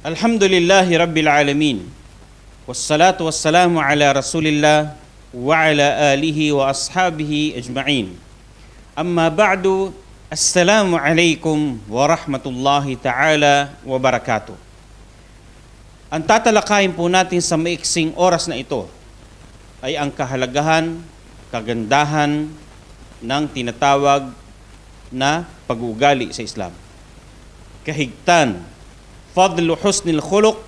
Alhamdulillahi Rabbil Alamin. Wassalatu wassalamu ala Rasulillah wa ala alihi wa ashabihi ajma'in. Amma ba'du Assalamu alaikum wa rahmatullahi ta'ala wa barakatuh. Ang tatalakayin po natin sa maiksing oras na ito ay ang kahalagahan, kagandahan ng tinatawag na pag-uugali sa Islam. Kahigtan fadlu husnil khuluq,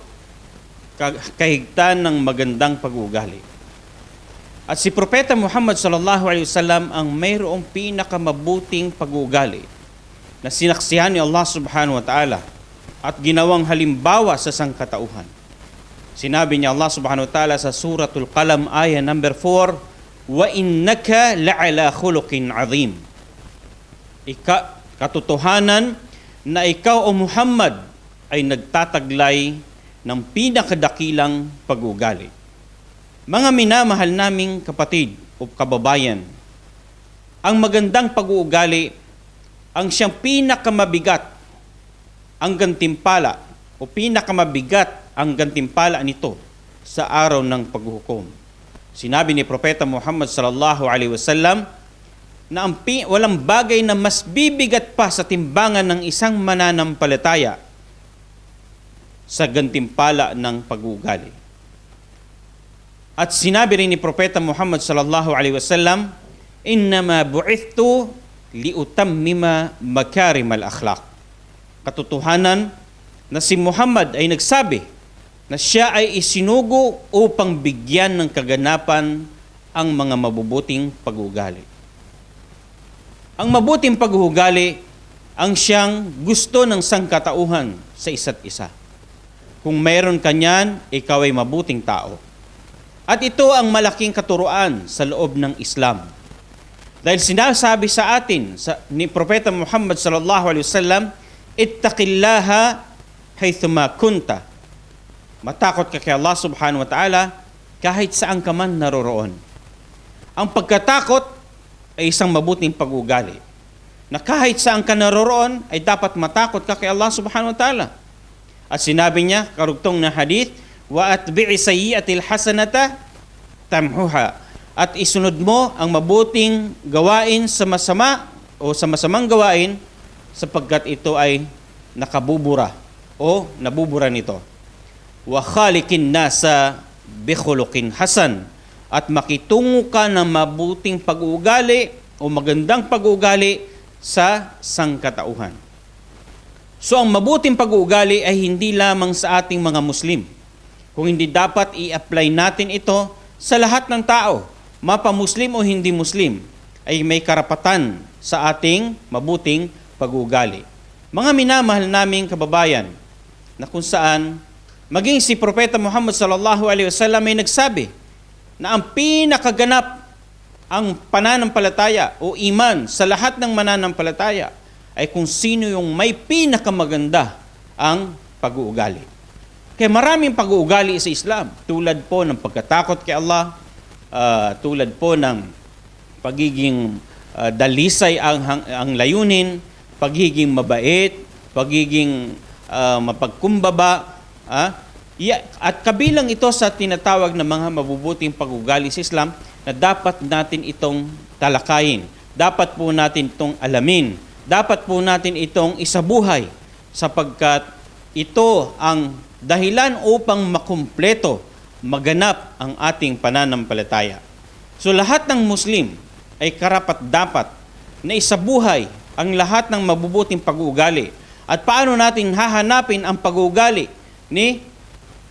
ka- kahigtan ng magandang pag-uugali. At si Propeta Muhammad sallallahu alaihi wasallam ang mayroong pinakamabuting pag-uugali na sinaksihan ni Allah subhanahu wa ta'ala at ginawang halimbawa sa sangkatauhan. Sinabi niya Allah subhanahu wa ta'ala sa suratul Qalam ayah number 4, Wa innaka la'ala khuluqin azim. Ika, katotohanan na ikaw o Muhammad ay nagtataglay ng pinakadakilang pag-ugali. Mga minamahal naming kapatid o kababayan, ang magandang pag-uugali ang siyang pinakamabigat ang gantimpala o pinakamabigat ang gantimpala nito sa araw ng paghuhukom. Sinabi ni Propeta Muhammad sallallahu alaihi wasallam na ang walang bagay na mas bibigat pa sa timbangan ng isang mananampalataya sa gantimpala ng pag-uugali. At sinabi rin ni Propeta Muhammad sallallahu alaihi wasallam, "Innama bu'ithtu liutammima makarimal akhlaq." Katotohanan na si Muhammad ay nagsabi na siya ay isinugo upang bigyan ng kaganapan ang mga mabubuting pag-uugali. Ang mabuting pag-uugali ang siyang gusto ng sangkatauhan sa isa't isa. Kung mayroon ka niyan, ikaw ay mabuting tao. At ito ang malaking katuruan sa loob ng Islam. Dahil sinasabi sa atin sa, ni Propeta Muhammad sallallahu alaihi wasallam, ittaqillaha haythuma kunta. Matakot ka kay Allah subhanahu wa ta'ala kahit saan ka man naroroon. Ang pagkatakot ay isang mabuting pag-ugali. Na kahit saan ka naroroon ay dapat matakot ka kay Allah subhanahu wa ta'ala. At sinabi niya, karugtong na hadith, wa atbi'i sayyi'atil hasanata tamhuha. At isunod mo ang mabuting gawain sa masama o sa masamang gawain sapagkat ito ay nakabubura o nabubura nito. Wa khaliqin nasa bikhuluqin hasan at makitungo ka ng mabuting pag-uugali o magandang pag-uugali sa sangkatauhan. So ang mabuting pag-uugali ay hindi lamang sa ating mga Muslim. Kung hindi dapat i-apply natin ito sa lahat ng tao, mapa-Muslim o hindi Muslim, ay may karapatan sa ating mabuting pag-uugali. Mga minamahal naming kababayan, na kung saan maging si Propeta Muhammad sallallahu alaihi wasallam ay nagsabi na ang pinakaganap ang pananampalataya o iman sa lahat ng mananampalataya ay kung sino yung may pinakamaganda ang pag-uugali. Kaya maraming pag-uugali sa Islam, tulad po ng pagkatakot kay Allah, ah, tulad po ng pagiging ah, dalisay ang, ang layunin, pagiging mabait, pagiging ah, mapagkumbaba, ah, ya- at kabilang ito sa tinatawag na mga mabubuting pag-ugali sa Islam na dapat natin itong talakayin. Dapat po natin itong alamin. Dapat po natin itong isabuhay sapagkat ito ang dahilan upang makumpleto, maganap ang ating pananampalataya. So lahat ng Muslim ay karapat dapat na isabuhay ang lahat ng mabubuting pag-uugali. At paano natin hahanapin ang pag-uugali ni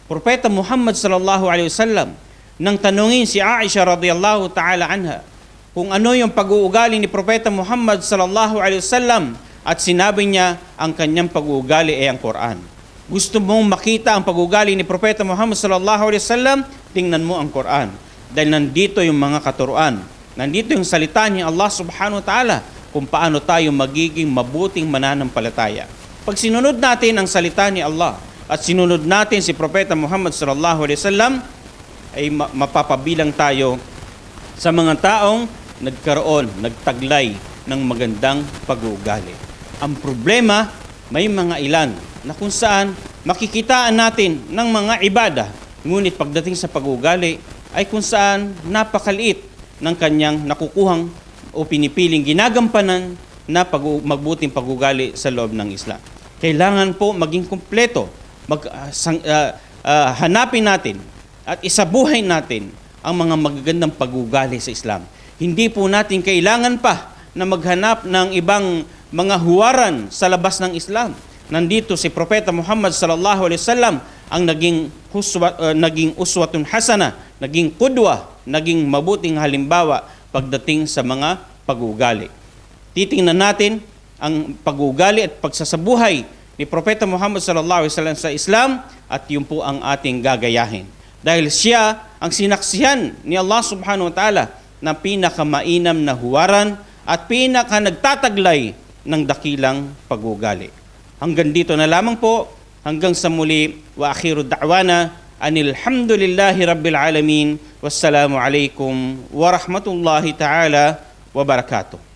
Propeta Muhammad sallallahu alaihi wasallam nang tanungin si Aisha radhiyallahu ta'ala anha kung ano yung pag-uugali ni Propeta Muhammad sallallahu alaihi wasallam at sinabi niya ang kanyang pag-uugali ay ang Quran. Gusto mong makita ang pag-uugali ni Propeta Muhammad sallallahu alaihi wasallam? Tingnan mo ang Quran. Dahil nandito yung mga katuruan. Nandito yung salita ni Allah subhanahu wa ta'ala kung paano tayo magiging mabuting mananampalataya. Pag sinunod natin ang salita ni Allah at sinunod natin si Propeta Muhammad sallallahu alaihi wasallam ay ma- mapapabilang tayo sa mga taong nagkaroon, nagtaglay ng magandang pag-uugali. Ang problema, may mga ilan na kung saan makikitaan natin ng mga ibada. Ngunit pagdating sa pag-ugali ay kung saan napakaliit ng kanyang nakukuhang o pinipiling ginagampanan na pag magbuting pag-ugali sa loob ng Islam. Kailangan po maging kumpleto. Mag, ah, sang- ah, ah, hanapin natin at isabuhay natin ang mga magagandang pag-ugali sa Islam. Hindi po natin kailangan pa na maghanap ng ibang mga huwaran sa labas ng Islam. Nandito si Propeta Muhammad sallallahu alaihi wasallam ang naging huswa, uh, naging uswatun hasana, naging kudwa, naging mabuting halimbawa pagdating sa mga pag-uugali. Titingnan natin ang pag-uugali at pagsasabuhay ni Propeta Muhammad sallallahu alaihi wasallam sa Islam at yun po ang ating gagayahin. Dahil siya ang sinaksihan ni Allah subhanahu wa ta'ala na pinakamainam na huwaran at pinaka nagtataglay ng dakilang pag-uugali. Hanggang dito na lamang po, hanggang sa muli, wa akhiru da'wana, anilhamdulillahi rabbil alamin, wassalamu alaikum wa rahmatullahi ta'ala wa barakatuh.